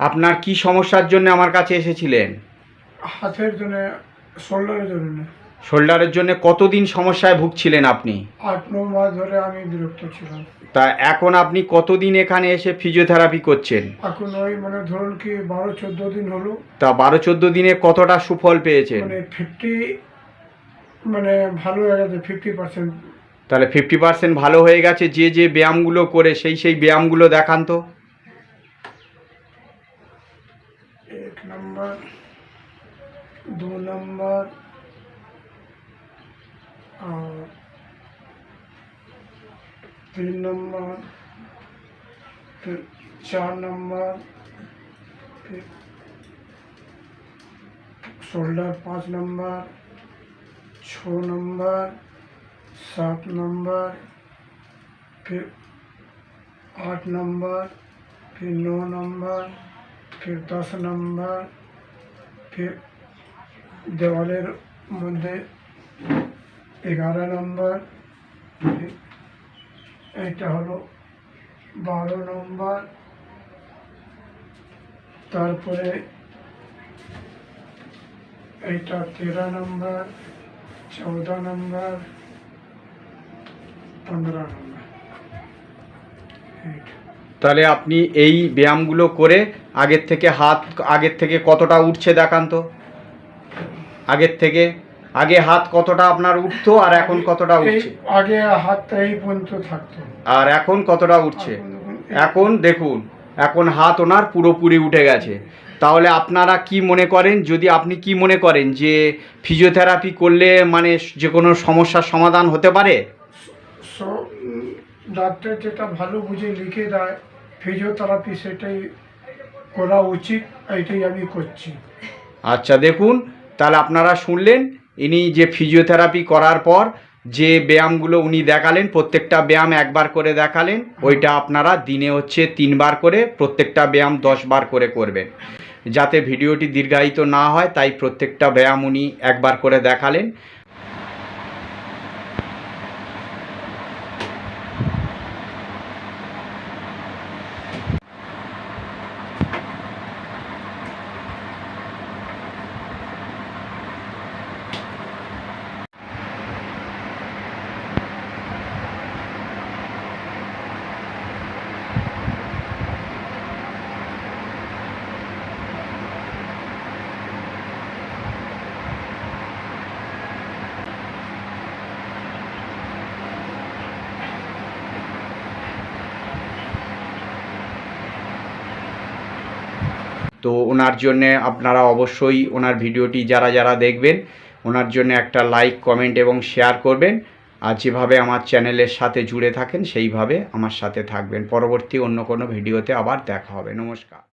আপনার কি সমস্যার জন্য আমার কাছে এসেছিলেন? হাতের জন্য শোল্ডারের জন্য। শোল্ডারের জন্য কতদিন সমস্যায় ভুগছিলেন আপনি? আট ন মাস ধরে আমি বিরক্ত ছিলাম। তা এখন আপনি কতদিন এখানে এসে ফিজিওথেরাপি করছেন? এখন ওই মানে ধরুন কি বারো চোদ্দ দিন হলো। তা বারো চোদ্দ দিনে কতটা সুফল পেয়েছেন? মানে ফিফটি মানে ভালো হয়ে গেছে ফিফটি পার্সেন্ট তাহলে ফিফটি পার্সেন্ট ভালো হয়ে গেছে যে যে ব্যায়ামগুলো করে সেই সেই ব্যায়ামগুলো দেখান তো। नंबर, दो नंबर, और तीन नंबर, फिर चार नंबर, फिर शोल्डर पाँच नंबर छः नंबर, सात नंबर, फिर आठ नंबर, फिर नौ नंबर फिर दस नंबर फिर দেওয়ালের মধ্যে এগারো নম্বর फिर এইটা হলো বারো নম্বর তারপরে এইটা তেরো নম্বর চৌদ্দ নম্বর পনেরো নম্বর এইটা তাহলে আপনি এই ব্যায়ামগুলো করে আগের থেকে হাত আগের থেকে কতটা উঠছে দেখান তো। আগের থেকে আগে হাত কতটা আপনার উঠতো আর এখন কতটা উঠছে? আগে হাতটা এই পর্যন্ত থাকতো। আর এখন কতটা উঠছে? এখন দেখুন, এখন হাত ওনার পুরোপুরি উঠে গেছে। তাহলে আপনারা কি মনে করেন যদি আপনি কি মনে করেন যে ফিজিওথেরাপি করলে মানে যে কোনো সমস্যার সমাধান হতে পারে? ডাক্তার যেটা ভালো বুঝে লিখে দেয় ফিজিওথেরাপি সেটাই করা উচিত এইটাই আমি করছি। আচ্ছা দেখুন, তাহলে আপনারা শুনলেন, ইনি যে ফিজিওথেরাপি করার পর যে ব্যায়ামগুলো উনি দেখালেন, প্রত্যেকটা ব্যায়াম একবার করে দেখালেন, ওইটা আপনারা দিনে হচ্ছে তিনবার করে, প্রত্যেকটা ব্যায়াম দশ বার করে করবেন। যাতে ভিডিওটি দীর্ঘায়িত না হয়, তাই প্রত্যেকটা ব্যায়াম উনি একবার করে দেখালেন। তো ওনার জন্যে আপনারা অবশ্যই ওনার ভিডিওটি যারা যারা দেখবেন, ওনার জন্য একটা লাইক কমেন্ট এবং শেয়ার করবেন। আর যেভাবে আমার চ্যানেলের সাথে জুড়ে থাকেন, সেইভাবে আমার সাথে থাকবেন। পরবর্তী অন্য কোনো ভিডিওতে আবার দেখা হবে। নমস্কার।